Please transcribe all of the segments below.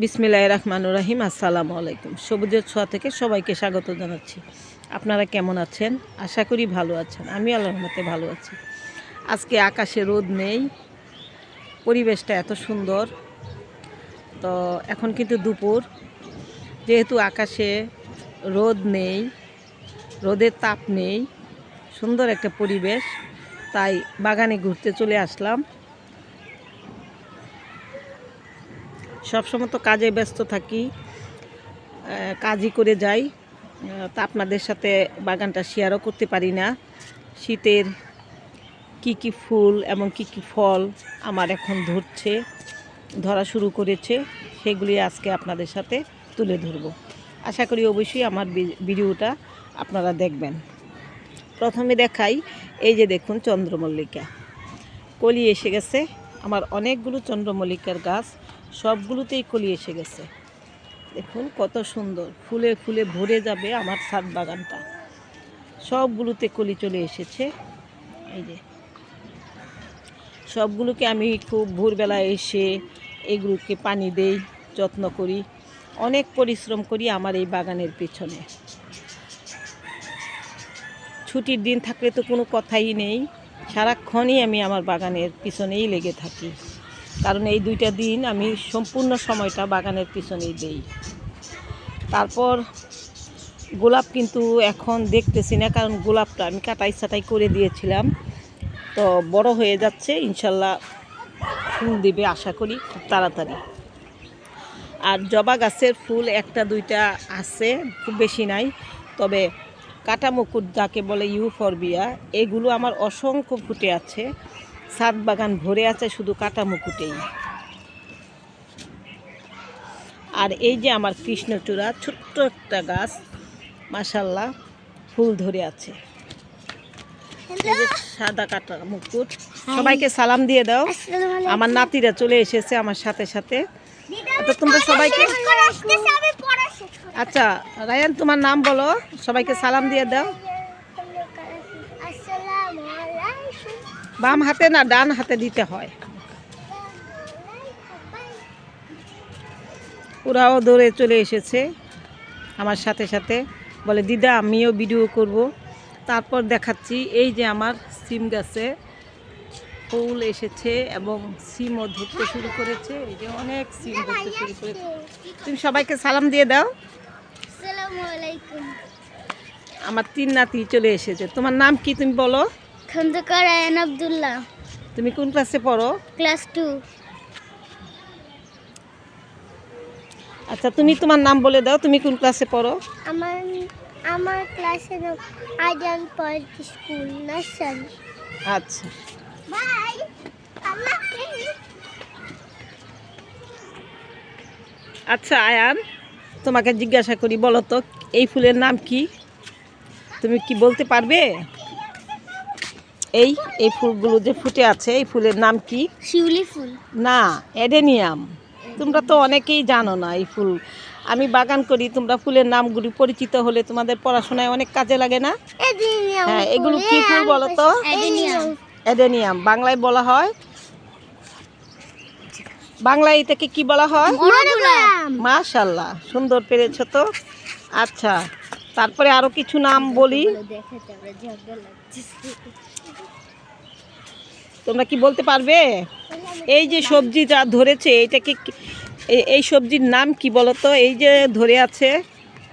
বিসমিল্লাহ রহমানুর রাহিম, আসসালামু আলাইকুম। সবুজের ছোঁয়া থেকে সবাইকে স্বাগত জানাচ্ছি। আপনারা কেমন আছেন? আশা করি ভালো আছেন। আমি আল্লাহর মতে ভালো আছি। আজকে আকাশে রোদ নেই, পরিবেশটা এত সুন্দর। তো এখন কিন্তু দুপুর। যেহেতু আকাশে রোদ নেই, রোদের তাপ নেই, সুন্দর একটা পরিবেশ, তাই বাগানে ঘুরতে চলে আসলাম। সবসময় তো কাজে ব্যস্ত থাকি কাজই করে যাই তা আপনাদের সাথে বাগানটা শেয়ারও করতে পারি না। শীতের কি কি ফুল এবং কি কি ফল আমার এখন ধরছে, ধরা শুরু করেছে, সেগুলি আজকে আপনাদের সাথে তুলে ধরব। আশা করি অবশ্যই আমার ভিডিওটা আপনারা দেখবেন। প্রথমে দেখাই, এই যে দেখুন চন্দ্রমল্লিকা। কলি এসে গেছে। আমার অনেকগুলো চন্দ্রমল্লিকার গাছ সবগুলোতেই কলি এসে গেছে। দেখুন কত সুন্দর, ফুলে ফুলে ভরে যাবে আমার ছাদ বাগানটা। সবগুলোতে কলি চলে এসেছে। এই যে। সবগুলোকে আমি খুব ভোরবেলা এসে এগুলোকে পানি দেই, যত্ন করি, অনেক পরিশ্রম করি আমার এই বাগানের পিছনে। ছুটির দিন থাকলে তো কোনো কথাই নেই। সারাক্ষণই আমি আমার বাগানের পিছনেই লেগে থাকি। কারণ এই দুইটা দিন আমি সম্পূর্ণ সময়টা বাগানের পিছনেই দেই। তারপর গোলাপ কিন্তু এখন দেখতেছি না, কারণ গোলাপটা আমি কাটাই ছাটাই করে দিয়েছিলাম। তো বড় হয়ে যাচ্ছে, ইনশাল্লাহ ফুল দিবে আশা করি খুব তাড়াতাড়ি। আর জবা গাছের ফুল একটা দুইটা আছে, খুব বেশি নাই, তবে কাটা মুকুট যাকে বলে ইউফরবিয়া এগুলো আমার অসংখ্য ফুটে আছে। সাত বাগান ভরে আছে শুধু কাটা মুকুটেই আর এই যে আমার কৃষ্ণচূড়া ছোট্ট একটা গাছ মাসাল্লাহ ফুল ধরে আছে। সাদা কাটা। মুকুট সবাইকে সালাম দিয়ে দাও। আমার নাতিরা চলে এসেছে আমার সাথে সাথে। তো তোমরা সবাইকে আচ্ছা রায়ান, তোমার নাম বলো, সবাইকে সালাম দিয়ে দাও। বাম হাতে না ডান হাতে দিতে হয়। ওরাও দৌড়ে চলে এসেছে। আমার সাথে সাথে বলে, দিদা, আমিও ভিডিও করব। তারপর দেখাচ্ছি, এই যে আমার সিম গাছে ফুল এসেছে এবং সিমও ধরতে শুরু করেছে। এই যে অনেক সিম ধরতে শুরু করেছে। তুমি সবাইকে সালাম দিয়ে দাও। আমার তিন নাতি চলে এসেছে। তোমার নাম কি তুমি বলো? খন্দকার আয়ন আবদুল্লাহ। তুমি কোন ক্লাসে পড়ো? ক্লাস টু আচ্ছা তুমি তোমার নাম বলে দাও। তুমি কোন ক্লাসে পড়ো? আমার আমার ক্লাসে আজান পয়েন্ট স্কুল নার্সারি। আচ্ছা। বাই আচ্ছা আয়ান। তোমাকে জিজ্ঞাসা করি বলো তো এই ফুলের নাম কি? তুমি কি বলতে পারবে? এই এই ফুলগুলো যে ফুটে আছে এই ফুলের নাম কি? শিউলি ফুল। না এডেনিয়াম তোমরা তো অনেকেই জানো না এই ফুল। আমি বাগান করি তোমরা ফুলের নামগুলি পরিচিত হলে তোমাদের পড়াশোনায় অনেক কাজে লাগে না? হ্যাঁ এগুলো কি ফুল বলো তো? এডিনিয়াম এডেনিয়াম বাংলায় বলা হয় বাংলায় এটাকে কি বলা হয়? মাশাল্লাহ সুন্দর পেরেছ তো? আচ্ছা তারপরে আরও কিছু নাম বলি। তোমরা কি বলতে পারবে? এই যে সবজিটা ধরেছে এটাকে এই সবজির নাম কি বলো তো? এই যে ধরে আছে।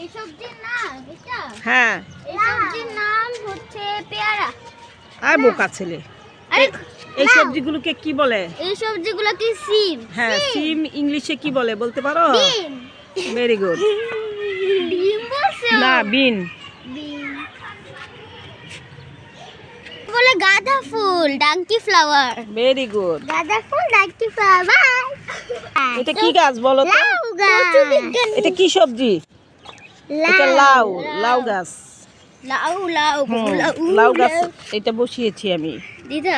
এই সবজির নাম এটা? হ্যাঁ। এই সবজির নাম হচ্ছে পেয়ারা। আর বোকা ছেলে। আরে এই সবজিগুলোকে কি বলে? এই সবজিগুলো কি সিম। হ্যাঁ সিম। ইংলিশে কি বলে বলতে পারো? বিন। ভেরি গুড ডিম বলছে? না বিন। বলে? গাঁদা ফুল ডাঙ্কি ফ্লাওয়ার। ভেরি গুড গাঁদা ফুল ডাঙ্কি ফ্লাওয়ার। এটা কি গাছ বলো তো? লাউ গাছ। এটা কি সবজি? এটা লাউ লাউ গাছ। লাউ লাউ লাউ লাউ। গাছ এটা বসিয়েছি আমি। দিদা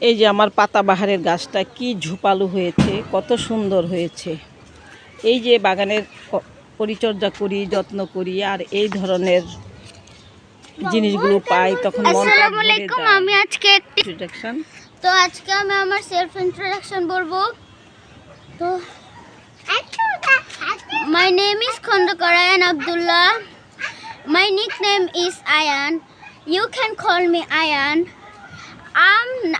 এই যে আমার পাতাবাহারের গাছটা কি ঝোপালো হয়েছে কত সুন্দর হয়েছে। এই যে বাগানের পরিচর্যা করি যত্ন করি আর এই ধরনের জিনিসগুলো পাই তখন আসসালামু আলাইকুম আমি আজকে একটি Introduction? তো আজকে আমি আমার সেলফ ইন্ট্রোডাকশন বলব। তো My name is Khondokarayan my My name is Ayan you can call me Ayan. I'm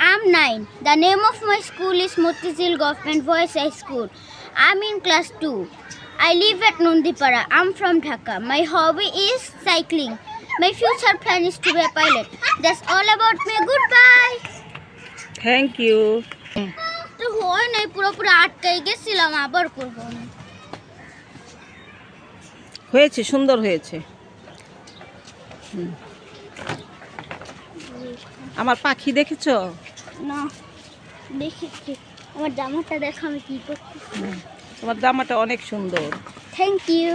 I'm nine. The name of my school is Motizil Government Boys High School. I'm in class two. I live at Nundipara. I'm from Dhaka. My hobby is cycling. My future plan is to be a pilot. That's all about me. Goodbye. Thank you তো হয় নাই পুরোপুরি আটকাই গেছিলাম আবার করব হয়েছে সুন্দর হয়েছে হুম। আমার পাখি দেখেছ? না দেখেছি। আমার জামাটা দেখো আমি কি করছি তোমার জামাটা অনেক সুন্দর। থ্যাংক ইউ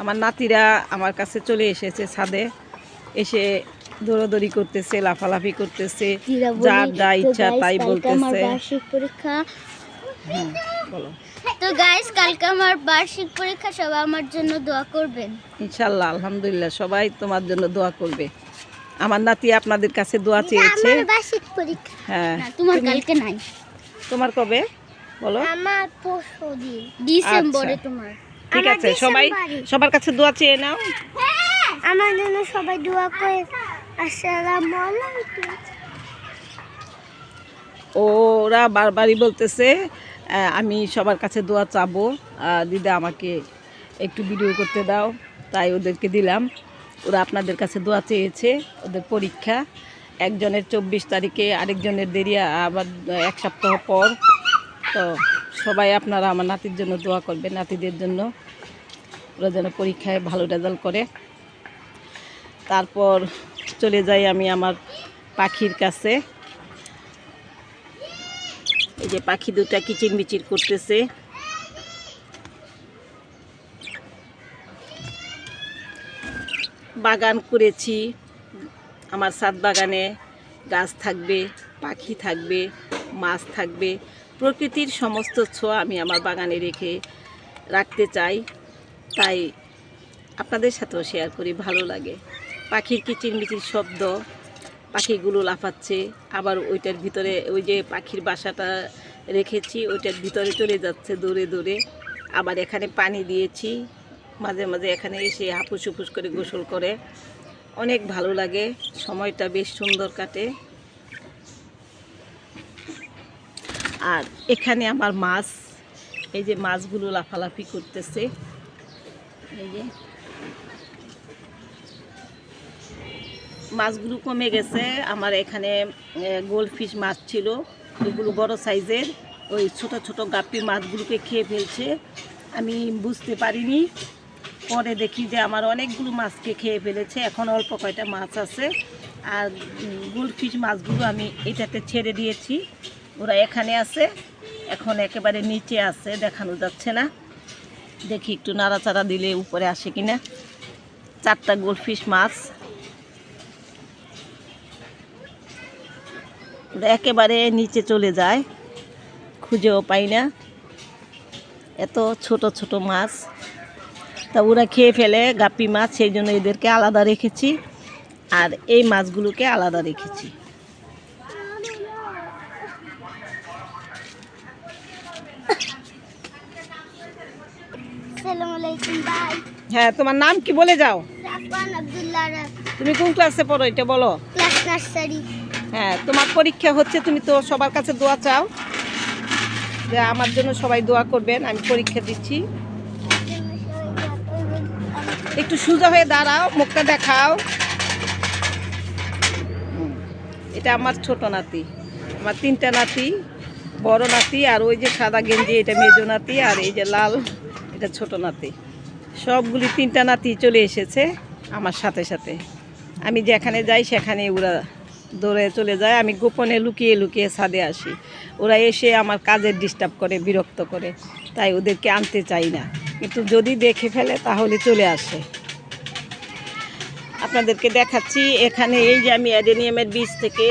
আমার নাতিরা আমার কাছে চলে এসেছে ছাদে। এসে দৌড়াদৌড়ি করতেছে লাফালাফি করতেছে যার যা ইচ্ছা তাই বলতেছে। বার্ষিক পরীক্ষা। বলো। তো গাইস কালকে আমার বার্ষিক পরীক্ষা সবাই আমার জন্য দোয়া করবেন। ইনশাল্লাহ আলহামদুলিল্লাহ সবাই তোমার জন্য দোয়া করবে। আমার নাতি আপনাদের কাছে দোয়া চেয়েছে। হ্যাঁ তোমার তুমি- কালকে নাই। তোমার কবে? বলো। আমার ডিসেম্বরে আচ্ছা। তোমার। ঠিক আছে সবাই সবার কাছে দোয়া চেয়ে নাও। আমার জন্য সবাই দোয়া করে। আসসালামু আলাইকুম। ওরা বারবারই বলতেছে আমি সবার কাছে দোয়া চাবো। দিদা আমাকে একটু ভিডিও করতে দাও। তাই ওদেরকে দিলাম। ওরা আপনাদের কাছে দোয়া চেয়েছে, ওদের পরীক্ষা। একজনের চব্বিশ তারিখে, আরেকজনের দেরি, আবার এক সপ্তাহ পর। তো সবাই আপনারা আমার নাতির জন্য দোয়া করবেন, নাতিদের জন্য। ওরা যেন পরীক্ষায় ভালো রেজাল্ট করে। তারপর চলে যাই আমি আমার পাখির কাছে। এই যে পাখি দুটা কিচির মিচির করতেছে। বাগান করেছি। আমার সাত বাগানে গাছ থাকবে, পাখি থাকবে, মাছ থাকবে। প্রকৃতির সমস্ত ছোঁয়া আমি আমার বাগানে রেখে রাখতে চাই। তাই আপনাদের সাথেও শেয়ার করি, ভালো লাগে। পাখির কিচিরমিচির শব্দ, পাখিগুলো লাফাচ্ছে। আবার ওইটার ভিতরে ওই যে পাখির বাসাটা রেখেছি, ওইটার ভিতরে চলে যাচ্ছে দূরে দূরে। আবার এখানে পানি দিয়েছি। মাঝে মাঝে এখানে এসে হাপুস হুপুস করে গোসল করে। অনেক ভালো লাগে, সময়টা বেশ সুন্দর কাটে। আর এখানে আমার মাছ, এই যে মাছগুলো লাফালাফি করতেছে। এই যে। মাছগুলো কমে গেছে, আমার এখানে গোল্ড ফিশ মাছ ছিল, ওগুলো বড় সাইজের, ওই ছোট ছোট গাপ্পি মাছগুলোকে খেয়ে ফেলছে। আমি বুঝতে পারিনি পরে দেখি যে আমার অনেকগুলো মাছকে খেয়ে ফেলেছে, এখন অল্প কয়টা মাছ আছে। আর গোল্ড ফিশ মাছগুলো আমি এটাতে ছেড়ে দিয়েছি। ওরা এখানে আছে, এখন একেবারে নিচে আছে, দেখানো যাচ্ছে না। দেখি একটু নাড়াচাড়া দিলে উপরে আসে কিনা। চারটা গোল্ড ফিশ মাছ। ওরা একেবারে নিচে চলে যায়, খুঁজেও পাই না। এত ছোট ছোট মাছ। তা ওরা খেয়ে ফেলে গাপ্পি মাছ সেই জন্য এদেরকে আলাদা রেখেছি। আর এই মাছগুলোকে আলাদা রেখেছি। হ্যাঁ তোমার নাম কি বলে যাও? তুমি কোন ক্লাসে পড়ো এটা বলো? হ্যাঁ তোমার পরীক্ষা হচ্ছে তুমি তো সবার কাছে দোয়া চাও যে আমার জন্য সবাই দোয়া করবেন আমি পরীক্ষা দিচ্ছি। একটু সোজা হয়ে দাঁড়াও, মুখটা দেখাও। এটা আমার ছোট নাতি, আমার তিনটা নাতি, বড় নাতি আর ওই যে সাদা গেঞ্জি, এটা মেজো নাতি আর এই যে লাল, এটা ছোট নাতি। সবগুলি তিনটা নাতি চলে এসেছে আমার সাথে সাথে। আমি যেখানে যাই, সেখানে ওরা দৌড়ে চলে যায়। আমি গোপনে লুকিয়ে লুকিয়ে ছাদে আসি। ওরা এসে আমার কাজের ডিস্টার্ব করে, বিরক্ত করে। তাই ওদেরকে আনতে চাই না। কিন্তু যদি দেখে ফেলে, তাহলে চলে আসে। আপনাদেরকে দেখাচ্ছি, এখানে এই যে আমি অ্যাডেনিয়ামের বীজ থেকে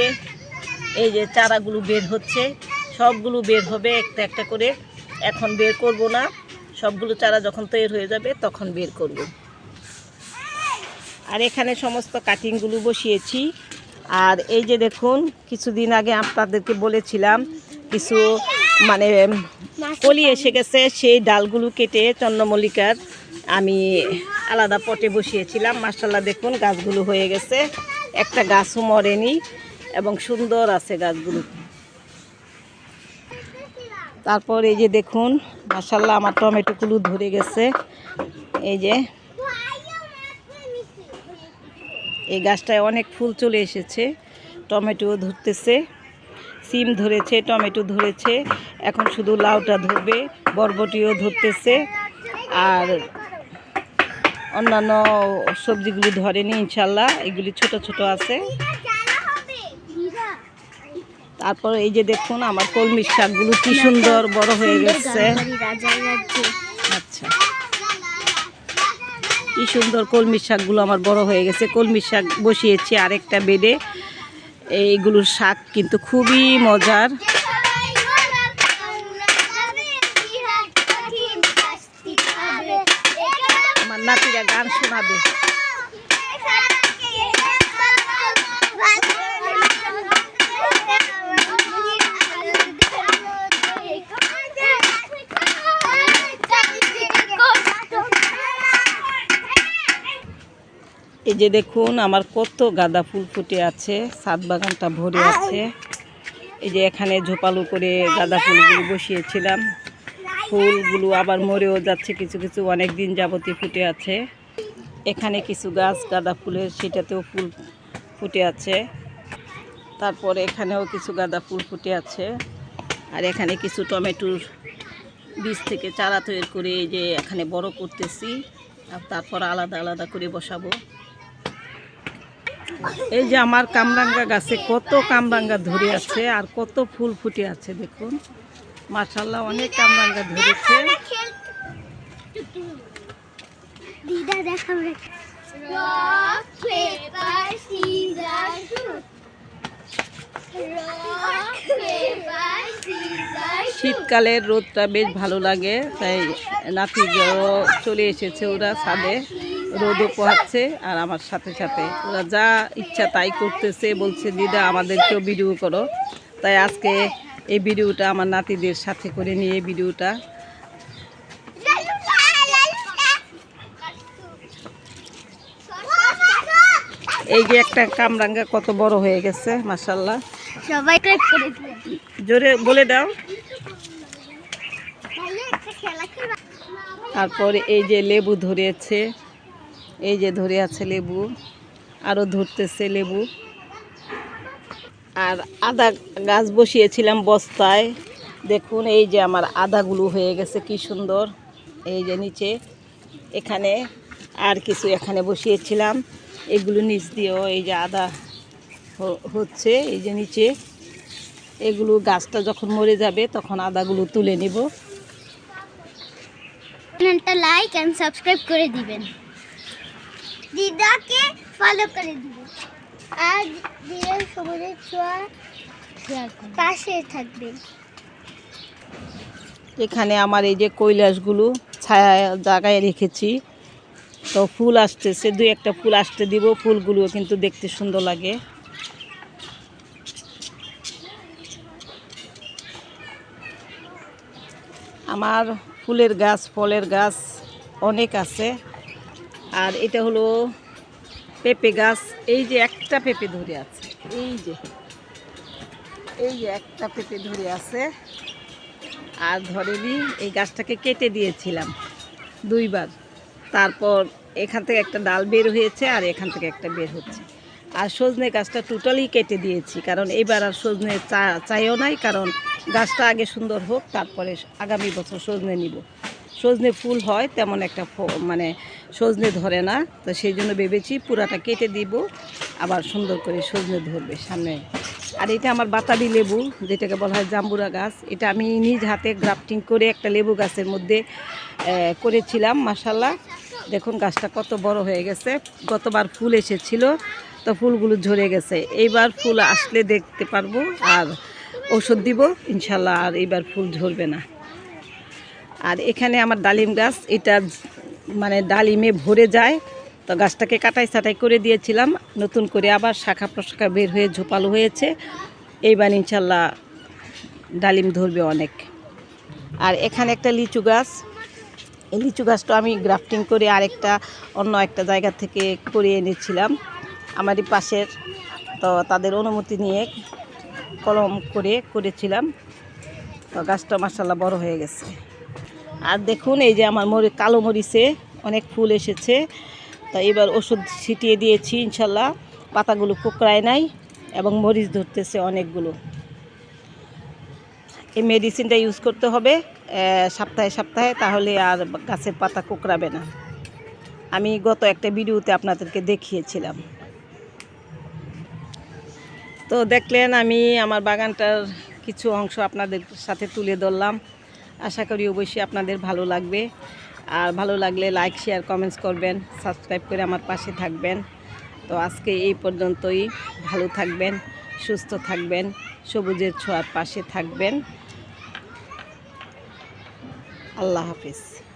এই যে চারাগুলো বের হচ্ছে, সবগুলো বের হবে একটা একটা করে। এখন বের করব না, সবগুলো চারা যখন তৈরি হয়ে যাবে, তখন বের করব। আর এখানে সমস্ত কাটিংগুলো বসিয়েছি। আর এই যে দেখুন, কিছুদিন আগে আপনাদেরকে বলেছিলাম কিছু মানে কলি এসে গেছে, সেই ডালগুলো কেটে চন্দ্রমল্লিকার আমি আলাদা পটে বসিয়েছিলাম। মার্শাল্লাহ দেখুন, গাছগুলো হয়ে গেছে। একটা গাছও মরেনি এবং সুন্দর আছে গাছগুলো। তারপর এই যে দেখুন মার্শাল্লাহ আমার টমেটোগুলো ধরে গেছে। এই যে, এই গাছটায় অনেক ফুল চলে এসেছে টমেটো ধরতেছে। সিম ধরেছে, টমেটো ধরেছে, এখন শুধু লাউটা ধরবে, বরবটিও ধরতেছে, আর অন্যান্য সবজিগুলি ধরেনি ইনশাল্লাহ, এগুলি ছোট ছোট আছে। তারপর এই যে দেখুন, আমার কলমির শাকগুলো কি সুন্দর বড় হয়ে গেছে। আচ্ছা। কি সুন্দর কলমির শাকগুলো আমার বড় হয়ে গেছে। কলমির শাক বসিয়েছি আরেকটা বেডে। এইগুলোর শাক কিন্তু খুবই মজার। আমার নাতিরা গান শোনাবে। এই যে দেখুন, আমার কত গাঁদা ফুল ফুটে আছে সাত বাগানটা ভরে আছে। এই যে এখানে ঝোপালো করে গাঁদা ফুলগুলো বসিয়েছিলাম। ফুলগুলো আবার মরেও যাচ্ছে, কিছু কিছু অনেক দিন যাবতীয় ফুটে আছে। এখানে কিছু গাছ, গাঁদা ফুলের সেটাতেও ফুল ফুটে আছে। তারপরে এখানেও কিছু গাঁদা ফুল ফুটে আছে। আর এখানে কিছু টমেটোর বীজ থেকে চারা তৈরি করে এই যে এখানে বড় করতেছি। আর তারপর আলাদা আলাদা করে বসাবো। এই যে আমার কামরাঙ্গা গাছে কত কামরাঙ্গা ধরে আছে আর কত ফুল ফুটে আছে দেখুন। মাশাল্লাহ অনেক কামরাঙ্গা ধরেছে। শীতকালের রোদটা বেশ ভালো লাগে তাই নাতিগুলো চলে এসেছে ওরা ছাদে। রোদও পোহাচ্ছে আর আমার সাথে সাথে ওরা যা ইচ্ছা তাই করতেছে বলছে দিদা আমাদেরকেও ভিডিও করো। তাই আজকে এই ভিডিওটা আমার নাতিদের সাথে করে নিয়ে ভিডিওটা। এই যে একটা কামরাঙ্গা কত বড় হয়ে গেছে মাসাল্লাহ সবাই জোরে বলে দাও। তারপরে এই যে লেবু ধরেছে এই যে ধরে আছে লেবু আরও ধরতেছে লেবু। আর আদা গাছ বসিয়েছিলাম বস্তায়। দেখুন, এই যে আমার আদাগুলো হয়ে গেছে, কি সুন্দর। এই যে নিচে, এখানে আর কিছু এখানে বসিয়েছিলাম। এগুলো নিচ দিয়েও এই যে আদা হচ্ছে, এই যে নিচে। এগুলো গাছটা যখন মরে যাবে, তখন আদাগুলো তুলে নিব। লাইক অ্যান্ড সাবস্ক্রাইব করে দিবেন। দিদাকে ফলো করে দিবেন আর দিদার সবুজের ছোঁয়া পাশে থাকবেন এখানে আমার এই যে কৈলাসগুলো ছায়া জায়গায় রেখেছি। তো ফুল আসতেছে দু একটা ফুল আসতে দিব, ফুলগুলো কিন্তু দেখতে সুন্দর লাগে। আমার ফুলের গাছ, ফলের গাছ অনেক আছে। আর এটা হলো পেঁপে গাছ। এই যে একটা পেঁপে ধরে আছে। এই যে এই যে একটা পেঁপে ধরে আছে। আর ধরেনি এই গাছটাকে কেটে দিয়েছিলাম দুইবার। তারপর এখান থেকে একটা ডাল বের হয়েছে আর এখান থেকে একটা বের হচ্ছে। আর সজনে গাছটা টোটালি কেটে দিয়েছি, কারণ এবার আর সজনে চা, চাইও নাই, কারণ গাছটা আগে সুন্দর হোক, তারপরে আগামী বছর সজনে নিব। সজনে ফুল হয়, তেমন একটা মানে সজনে ধরে না। তো সেই জন্য ভেবেছি পুরাটা কেটে দিব, আবার সুন্দর করে সজনে ধরবে সামনে। আর এটা আমার বাতাবি লেবু, যেটাকে বলা হয় জাম্বুরা গাছ। এটা আমি নিজ হাতে গ্রাফটিং করে একটা লেবু গাছের মধ্যে করেছিলাম মাসাল্লাহ দেখুন গাছটা কত বড় হয়ে গেছে। গতবার ফুল এসেছিল, তো ফুলগুলো ঝরে গেছে। এইবার ফুল আসলে দেখতে পারব, আর ওষুধ দিব ইনশাল্লাহ আর এইবার ফুল ঝরবে না। আর এখানে আমার ডালিম গাছ, এটা মানে ডালিমে ভরে যায়। তো গাছটাকে কাটাই ছাটাই করে দিয়েছিলাম, নতুন করে আবার শাখা প্রশাখা বের হয়ে ঝোপালো হয়েছে। এইবার ইনশাল্লাহ ডালিম ধরবে অনেক। আর এখানে একটা লিচু গাছ। এই লিচু গাছটা আমি গ্রাফটিং করে আরেকটা, অন্য একটা জায়গা থেকে করে এনেছিলাম। আমারই পাশের, তো তাদের অনুমতি নিয়ে কলম করে করেছিলাম। তো গাছটা মাসাল্লাহ বড় হয়ে গেছে। আর দেখুন, এই যে আমার মরি, কালো মরিচে অনেক ফুল এসেছে। তা এবার ওষুধ ছিটিয়ে দিয়েছি, ইনশাল্লাহ। পাতাগুলো কোকড়ায় নাই এবং মরিচ ধরতেছে অনেকগুলো। এই মেডিসিনটা ইউজ করতে হবে সপ্তাহে সপ্তাহে, তাহলে আর গাছের পাতা কোকড়াবে না। আমি গত একটা ভিডিওতে আপনাদেরকে দেখিয়েছিলাম। তো দেখলেন, আমি আমার বাগানটার কিছু অংশ আপনাদের সাথে তুলে ধরলাম। আশা করি অবশ্যই আপনাদের ভালো লাগবে। আর ভালো লাগলে লাইক শেয়ার কমেন্টস করবেন সাবস্ক্রাইব করে আমার পাশে থাকবেন। তো আজকে এই পর্যন্তই, ভালো থাকবেন, সুস্থ থাকবেন, সবুজের ছোঁয়ার পাশে থাকবেন। আল্লাহ হাফিজ।